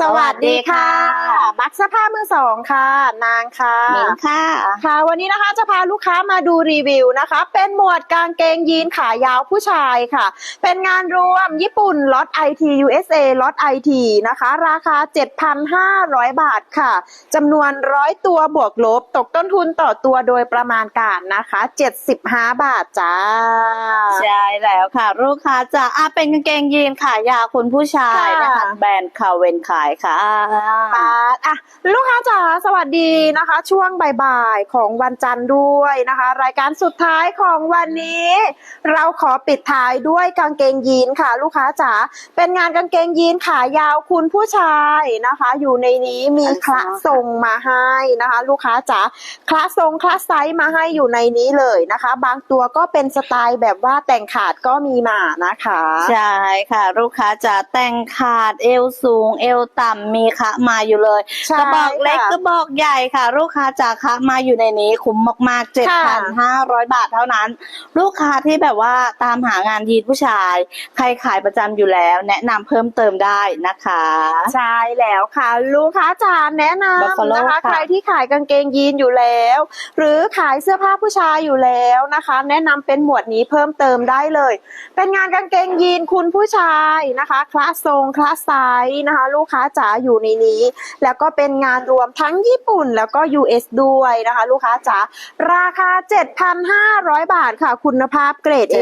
สวัสดีค่ะบักเสื้อผ้ามือสองค่ะ นางค่ะหมิงค่ะ ค่ะ วันนี้นะคะจะพาลูกค้ามาดูรีวิวนะคะ เป็นหมวดกางเกงยีนขายาวผู้ชายค่ะ เป็นงานรวมญี่ปุ่นล็อต IT USA ล็อต IT นะคะ ราคา 7,500 บาทค่ะจำนวนร้อยตัวบวกลบ ตกต้นทุนต่อตัวโดยประมาณการนะคะ 75 บาทจ้า ใช่แล้วค่ะ ลูกค้าจะอะเป็นกางเกงยีนขายาวคุณผู้ชายนะคะค่ะแบรนด์คาเวนขายค่ะปาดอะลูกค้าจ๋าสวัสดีนะคะ ช่วงบ่ายๆของวันจันทร์ด้วยนะคะ รายการสุดท้ายของวันนี้ เราขอปิดท้ายด้วยกางเกงยีนค่ะ ลูกค้าจ๋าเป็นงานกางเกงยีนขายาวคุณผู้ชายนะคะ อยู่ในนี้มีคละทรงมาให้นะคะ ลูกค้าจ๋าคละทรงคละไซส์มาให้อยู่ในนี้เลยนะคะ บางตัวก็เป็นสไตล์แบบว่าแต่งขาดก็มีมานะคะ ใช่ค่ะ ลูกค้าจะแต่งขาดเอวสูงเอวต่ำมีคะมาอยู่เลยใช่กระบอกเล็กค่ะ กระบอกใหญ่ค่ะ ลูกค้าจะคะมาอยู่ในนี้คุ้มมากๆค่ะ7,500บาทเท่านั้น ลูกค้าที่แบบว่าตามหางานยีนผู้ชาย ใครขายประจำอยู่แล้ว แนะนำเพิ่มเติมได้นะคะ ใช่แล้วค่ะ ลูกค้าจ๋าแนะนำ Buffalo นะคะ ค่ะ ใครที่ขายกางเกงยีนอยู่แล้ว หรือขายเสื้อผ้าผู้ชายอยู่แล้วนะคะ แนะนำเป็นหมวดนี้เพิ่มเติมได้เลย เป็นงานกางเกงยีนคุณผู้ชายนะคะคลาสทรงคลาสไซส์นะคะ ลูกค้าจ๋าอยู่ในนี้ แล้วก็เป็นงานรวมทั้งญี่ปุ่นแล้วก็ US ด้วยนะคะ ลูกค้าจ๋าราคา 7,500 บาทค่ะ คุณภาพเกรด A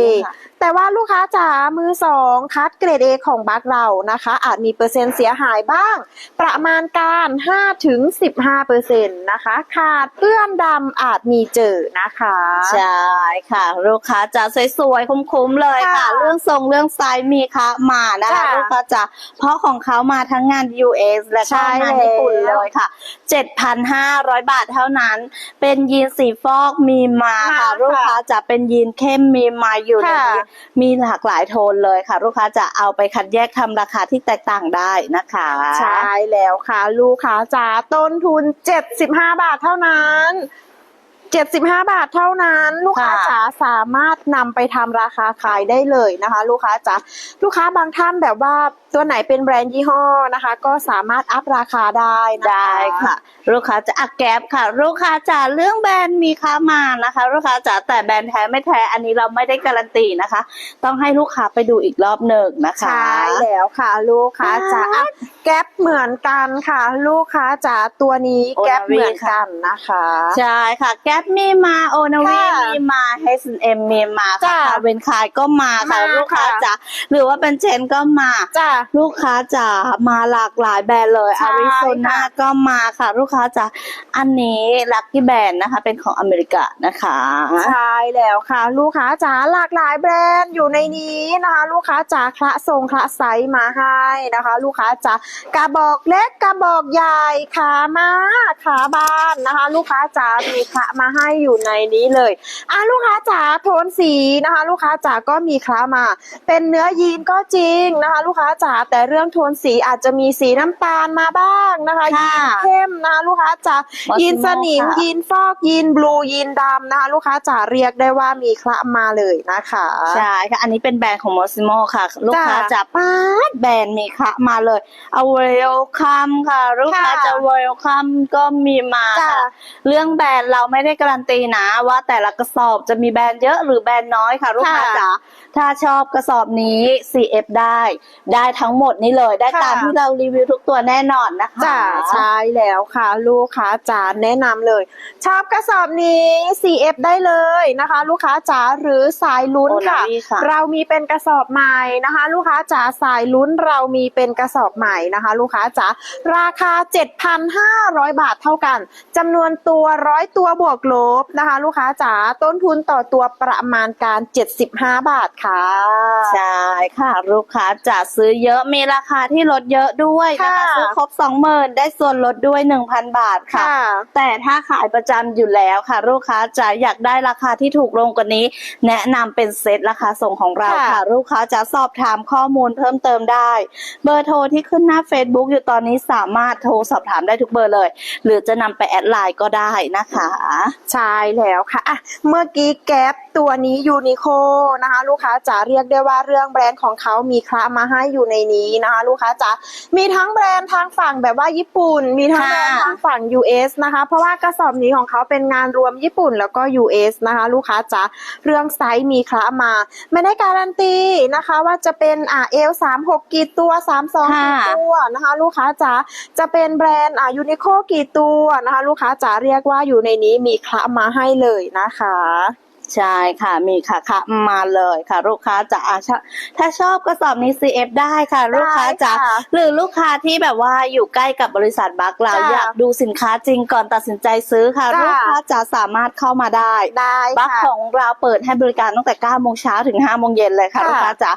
แต่ว่าลูกค้าจ๋ามือสองคัดเกรด A ของบัคเรานะคะ อาจมีเปอร์เซ็นต์เสียหายบ้าง ประมาณการ 5-15เปอร์เซ็นต์นะคะ ขาดเปื้อนดำอาจมีเจอนะคะ ใช่ค่ะ ลูกค้าจะสวยๆคุ้มๆเลยค่ะค่ะ เรื่องทรงเรื่องไซส์มีค่ะมานะคะจ้ะลูกค้าจะเพราะของเขามาทั้งงาน US และใช่ก็งานญี่ปุ่นแล้วเลยค่ะ 7,500 บาทเท่านั้น เป็นยีนสีฟอกมีมาค่ะค่ะลูกค้าจะเป็นยีนเข้มมีมาอยู่ในค่ะนี้มีหลากหลายโทนเลยค่ะ ลูกค้าจะเอาไปคัดแยกทำราคาที่แตกต่างได้นะคะ ใช่แล้วค่ะ ลูกค้าจ๋าต้นทุน 75 บาทเท่านั้น 75 บาทเท่านั้นลูกค้าค่ะจ๋าสามารถนำไปทำราคาขายได้เลยนะคะ ลูกค้าจ๋าลูกค้าบางท่านแบบว่าตัวไหนเป็นแบรนด์ยี่ห้อนะคะ ก็สามารถอัพราคาได้นะคะ ได้ค่ะ ลูกค้าจะอักแก๊ปค่ะ ลูกค้าจะเรื่องแบรนด์มีค้ามานะคะ ลูกค้าจะแต่แบรนด์แท้ไม่แท้อันนี้เราไม่ได้การันตีนะคะ ต้องให้ลูกค้าไปดูอีกรอบหนึ่งนะคะ ใช่แล้วค่ะ ลูกค้าจ๋าอะแก๊ปเหมือนกันค่ะ ลูกค้าจ๋าตัวนี้แก๊ปเหมือนกันนะคะ ใช่ค่ะ แก๊ปมีมาโอนาวีค่ะมีมา H&M มีมาจ้ะค่ะเวนคายก็มาค่ะมาลูกค้าค่ะจะหรือว่าเป็นเชนก็มา จ้าลูกค้าจะมาหลากหลายแบรนด์เลยใช่อาริโซนาค่ะ ก็มาค่ะ ลูกค้าจะอันนี้ลั c กี้แบรนด์นะคะ เป็นของอเมริกานะคะ ใช่แล้วค่ะ ลูกค้าจ๋าหลากหลายแบรนด์อยู่ในนี้นะคะ ลูกค้าจ๋าคละทรงคละไซส์มาให้นะคะ ลูกค้าจ๋ากระบอกเล็กกระบอกใหญ่ขามาขาบานนะคะ ลูกค้าจ๋ามีคละมาให้อยู่ในนี้เลยอะลูกค้าจ๋าโทนสีนะคะ ลูกค้าจ๋าก็มีคละมา เป็นเนื้อยีนก็จริงนะคะ ลูกค้าจ๋าแต่เรื่องโทนสีอาจจะมีสีน้ำตาลมาบ้างนะคะยีค่ะนเข้มนะคะลูกค้าจ๋า Mosimo ยีนสนิมค่ะยีนฟอกยีนบลูยีนดำนะคะ ลูกค้าจ๋าเรียกได้ว่ามีคละมาเลยนะคะใช่ค่ะอันนี้เป็นแบรนด์ของ Mosimo ค่ะ ลูกค้าจ้ะจะป้าดแบรนด์มีค่ะมาเลยเอาเวลคัมค่ะ ลูกค้าค่ะจะเวลคัมก็มีมาจ้ะค่ะเรื่องแบรนด์เราไม่ได้การันตีนะว่าแต่ละกระสอบจะมีแบรนด์เยอะหรือแบรนด์น้อยค่ะ ลูกค้าค่ะจ๋าถ้าชอบกระสอบนี้ CF ได้ ได้ทั้งหมดนี้เลย ได้ค่ะ ตามที่เรารีวิวทุกตัวแน่นอนนะคะจ้าใช่แล้วค่ะ ลูกค้าจ๋าแนะนำเลย ชอบกระสอบนี้ CF ได้เลยนะคะ ลูกค้าจ๋าหรือสายลุ้นค่ะโอนาวีค่ะ เรามีเป็นกระสอบใหม่นะคะ ลูกค้าจ๋าสายลุ้นเรามีเป็นกระสอบใหม่นะคะ ลูกค้าจ๋าราคา 7,500 บาทเท่ากันจำนวนตัวร้อยตัวบวกลบนะคะ ลูกค้าจ๋าต้นทุนต่อตัวประมาณการ 75 บาทค่ะ ใช่ค่ะ ลูกค้าจะซื้อเยอะมีราคาที่ลดเยอะด้วยนะคะค่ะซื้อครบ 20,000 ได้ส่วนลดด้วย 1,000 บาทค่ะ ค่ะ แต่ถ้าขายประจำอยู่แล้วค่ะ ลูกค้าจะอยากได้ราคาที่ถูกลงกว่านี้ แนะนำเป็นเซตราคาส่งของเราค่ะ ค่ะ ลูกค้าจะสอบถามข้อมูลเพิ่มเติมได้ เบอร์โทรที่ขึ้นหน้า Facebook อยู่ตอนนี้สามารถโทรสอบถามได้ทุกเบอร์เลย หรือจะนำไปแอดไลน์ก็ได้นะคะใช่แล้วค่ะอะเมื่อกี้แก๊ปตัวนี้ยูนิโคนะคะ ลูกค้าจ๋าเรียกได้ว่าเรื่องแบรนด์ของเขามีคละมาให้อยู่ในนี้นะคะ ลูกค้าจ๋ามีทั้งแบรนด์ทางฝั่งแบบว่าญี่ปุ่น มีทั้งแบรนด์ค่ะทางฝั่ง US นะคะ เพราะว่ากระสอบนี้ของเขาเป็นงานรวมญี่ปุ่นแล้วก็ US นะคะ ลูกค้าจ๋าเรื่องไซส์มีคละมา ไม่ได้การันตีนะคะว่าจะเป็นอ่าเอลสามหกกี่ตัวสามสองกี่ค่ะตัวนะคะ ลูกค้าจ๋าจะเป็นแบรนด์อ่ายูนิโคกี่ตัวนะคะ ลูกค้าจ๋าเรียกว่าอยู่ในนี้มีคละมาให้เลยนะคะ ใช่ค่ะมีค่ะค่ะมาเลยค่ะ ลูกค้าจะอะชอบถ้าชอบกระสอบนี้ CF ได้ค่ะ ลูกค้าจะได้ค่ะหรือลูกค้าที่แบบว่าอยู่ใกล้กับบริษัทบัคเราค่ะอยากดูสินค้าจริงก่อนตัดสินใจซื้อค่ะค่ะลูกค้าจะสามารถเข้ามาได้ได้บัคค่ะ ของเราเปิดให้บริการตั้งแต่9โมงเช้าถึง5โมงเย็นเลยค่ะค่ะ ลูกค้าจ๋า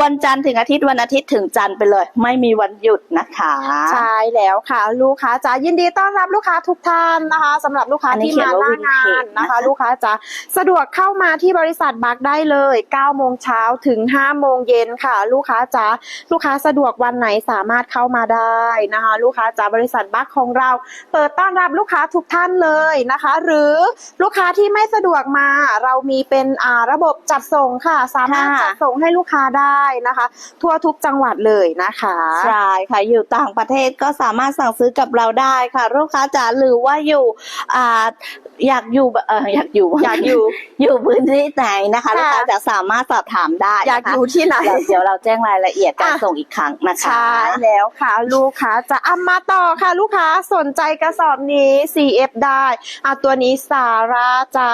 วันจันทร์ถึงอาทิตย์วันอาทิตย์ถึงจันทร์ไปเลย ไม่มีวันหยุดนะคะใช่แล้วค่ะ ลูกค้าจ๋ายินดีต้อนรับลูกค้าทุกท่านนะคะสำหรับลูกค้าอันนี้ที่มาหน้างานเขียนว่านะคะ vintage ลูกค้าจ๋าสะดวกเข้ามาที่บริษัทบัคได้เลย9โมงเช้าถึง5โมงเย็นค่ะ ลูกค้าจ๋าลูกค้าสะดวกวันไหนสามารถเข้ามาได้นะคะ ลูกค้าจ๋าบริษัทบัคของเรา เปิดต้อนรับลูกค้าทุกท่านเลยนะคะ หรือลูกค้าที่ไม่สะดวกมาเรามีเป็นอ่าระบบจัดส่งค่ะ สามารถค่ะจัดส่งให้ลูกค้าได้นะคะ ทั่วทุกจังหวัดเลยนะคะใช่ค่ะอยู่ต่างประเทศก็สามารถสั่งซื้อกับเราได้ค่ะ ลูกค้าจ๋าหรือว่าอยู่อ่าอยากอยู่เอออยากอยู่อยากอยู่อยู่พื้นที่ไหนนะคะค่ะลูกค้าจะสามารถสอบถามได้นะคะอยากอยู่ที่ไหนเดี๋ยวเดี๋ยวเราแจ้งรายละเอียดการอะ ส่งอีกครั้งนะคะใช่แล้วค่ะ ลูกค้าจะเอามาต่อค่ะ ลูกค้าสนใจกระสอบนี้ CF ได้อะตัวนี้สาราจ้า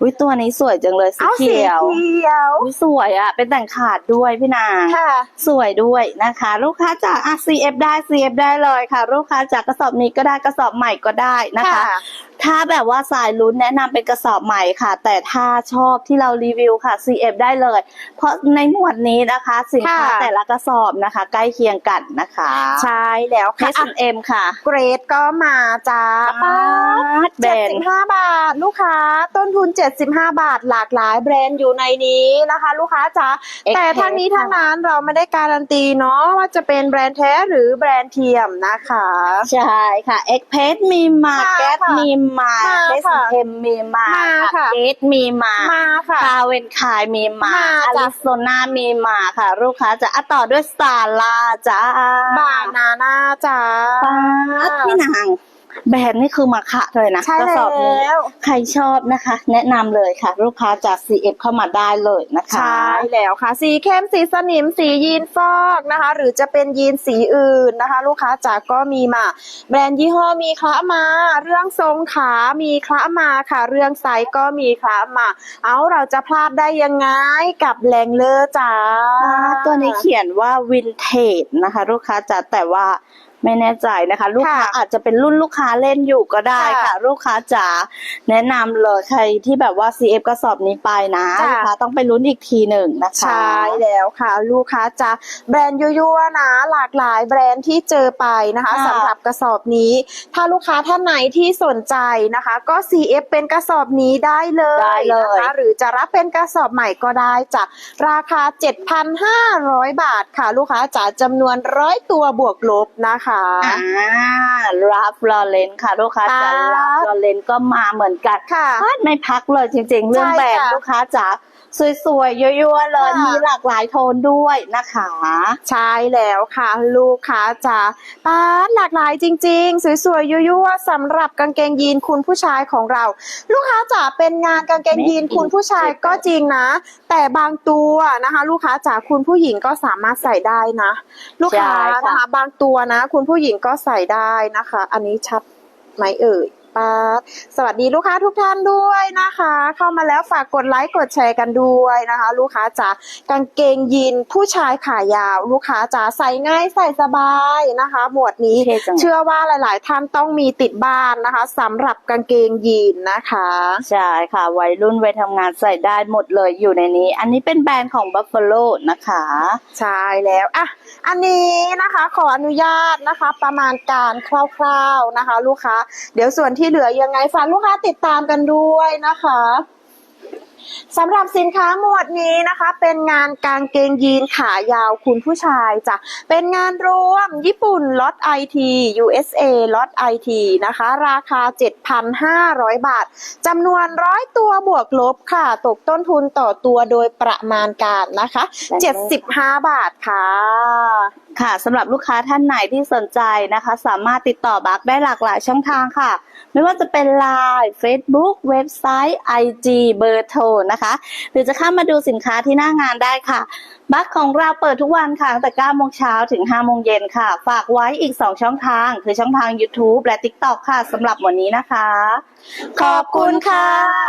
อุ้ยตัวนี้สวยจังเลยสีเอาสีเขียวเขียวอุ๊ยสวยอะ เป็นแต่งขาดด้วยพี่นาง ค่ะ สวยด้วยนะคะ ลูกค้าจากอะ CF ได้ CF ได้เลยค่ะ ลูกค้าจากกระสอบนี้ก็ได้กระสอบใหม่ก็ได้นะคะ ค่ะ ถ้าแบบว่าสายลุ้นแนะนำเป็นกระสอบใหม่ค่ะ แต่ถ้าชอบที่เรารีวิวค่ะ CF ได้เลย เพราะในหมวดนี้นะคะ สินค้าค่ะ แต่ละกระสอบนะคะ ใกล้เคียงกันนะคะใช่แล้วค่ะอะ H&M ค่ะ เกรดก็มาจ้าป๊าดแบรเจ็ดนสิด์บห้าบาท ลูกค้า ต้นทุน 75 บาท หลากหลายแบรนด์อยู่ในนี้นะคะ ลูกค้าจ๋า Express แต่ทั้งนี้ทั้งนั้นเราไม่ได้การันตีเนาะว่าจะเป็นแบรนด์แท้หรือแบรนด์เทียมนะคะ ใช่ค่ะ e x p r e s s มีมามาแก๊สค่ะ มีมามาเดสค่ะเทมมีมามาค่ะค่ะเกสมีมามาค่ะคาเวนคายมีมามาอาจ้ะริโซนามีมาค่ะ ลูกค้าจะอะต่อด้วยสตาร์ลาจ้าบานาน่าจ้าป๊าดพี่นาง แบรนด์นี่คือมาคะเลยนะใช่กระสอบนี้แล้ว ใครชอบนะคะ แนะนำเลยค่ะ ลูกค้าจาก CF เข้ามาได้เลยนะคะ ใช่แล้วค่ะ สีเข้มสีสนิมสียีนฟอกนะคะ หรือจะเป็นยีนสีอื่นนะคะ ลูกค้าจ๋าก็มีมา แบรนด์ยี่ห้อมีคละมา เรื่องทรงขา มีคละมาค่ะ เรื่องไซส์ก็มีคละมา เอาเราจะพลาดได้ยังไงกับแรงเลอร์จ้าอ่าตัวนี้เขียนว่าวินเทจนะคะ ลูกค้าจะแต่ว่า ไม่แน่ใจนะคะ ลูกค้าค่ะอาจจะเป็นรุ่นลูกค้าเล่นอยู่ก็ได้ค่ะค่ะลูกค้าจ๋าแนะนำเลยใครที่แบบว่า CF กระสอบนี้ไปนะจ้ะลูกค้าต้องไปลุ้นอีกทีหนึ่งนะคะใช่แล้วค่ะ ลูกค้าจะแบรนด์ยั่วๆนะ หลากหลายแบรนด์ที่เจอไปนะคะค่ะสำหรับกระสอบนี้ ถ้าลูกค้าท่านไหนที่สนใจนะคะ ก็ CF เป็นกระสอบนี้ได้เลยได้เลยนะคะหรือจะรับเป็นกระสอบใหม่ก็ได้จ้ะราคา 7,500 บาทค่ะ ลูกค้าจ๋าจำนวนร้อยตัวบวกลบนะคะอ่ารับลอเลนค่ะ ลูกค้าจ๋าครับรับลอเลนก็มาเหมือนกันค่ะพลาดไม่พักเลยจริง ๆ เรื่องใช่แบรนด์ค่ะลูกค้าจ๋า สวยๆยั่วๆเลยค่ะมีหลากหลายโทนด้วยนะคะ ใช่แล้วค่ะ ลูกค้าจ๋าป้าดหลากหลายจริง ๆ สวยๆยั่วๆสำหรับกางเกงยีนคุณผู้ชายของเรา ลูกค้าจ๋าเป็นงานกางเกงยีนคุณผู้ชายก็จริงนะ แต่บางตัวนะคะ ลูกค้าจ๋าคุณผู้หญิงก็สามารถใส่ได้นะ ลูกค้าใช่ค่ะนะคะบางตัวนะ คุณผู้หญิงก็ใส่ได้นะคะ อันนี้ชัดไหมเอ่ย ป้าดสวัสดีลูกค้าทุกท่านด้วยนะคะ เข้ามาแล้วฝากกดไลค์กดแชร์กันด้วยนะคะ ลูกค้าจ๋ากางเกงยีนผู้ชายขายาว ลูกค้าจ๋าใส่ง่ายใส่สบายนะคะ หมวดนี้เท่จังเชื่อว่าหลาย ๆ ท่านต้องมีติดบ้านนะคะสำหรับกางเกงยีนนะคะใช่ค่ะวัยรุ่นวัยทำงานใส่ได้หมดเลยอยู่ในนี้ อันนี้เป็นแบรนด์ของ Buffalo นะคะใช่แล้วอะอันนี้นะคะขออนุญาตนะคะ ประมาณการคร่าว ๆนะคะ ลูกค้า เดี๋ยวส่วนที่ที่เหลือยังไงฝากลูกค้าติดตามกันด้วยนะคะ สำหรับสินค้าหมวดนี้นะคะ เป็นงานกางเกงยีนขายาวคุณผู้ชายจ้ะเป็นงานรวมญี่ปุ่นล็อต IT USA ล็อต IT นะคะ ราคา 7,500 บาทจำนวนร้อยตัวบวกลบค่ะ ตกต้นทุนต่อตัวโดยประมาณการนะคะ 75 บาทค่ะ ค่ะสำหรับลูกค้าท่านไหนที่สนใจนะคะ สามารถติดต่อบักได้หลากหลายช่องทางค่ะ ไม่ว่าจะเป็น Line Facebook เว็บไซต์ IG เบอร์โทรนะคะ หรือจะเข้ามาดูสินค้าที่หน้างานได้ค่ะ บัคของเราเปิดทุกวันค่ะตั้งแต่9โมงเช้าถึง5โมงเย็นค่ะ ฝากไว้อีก 2 ช่องทาง คือช่องทาง YouTube และ TikTok ค่ะสำหรับวันนี้นะคะ ขอบคุณค่ะ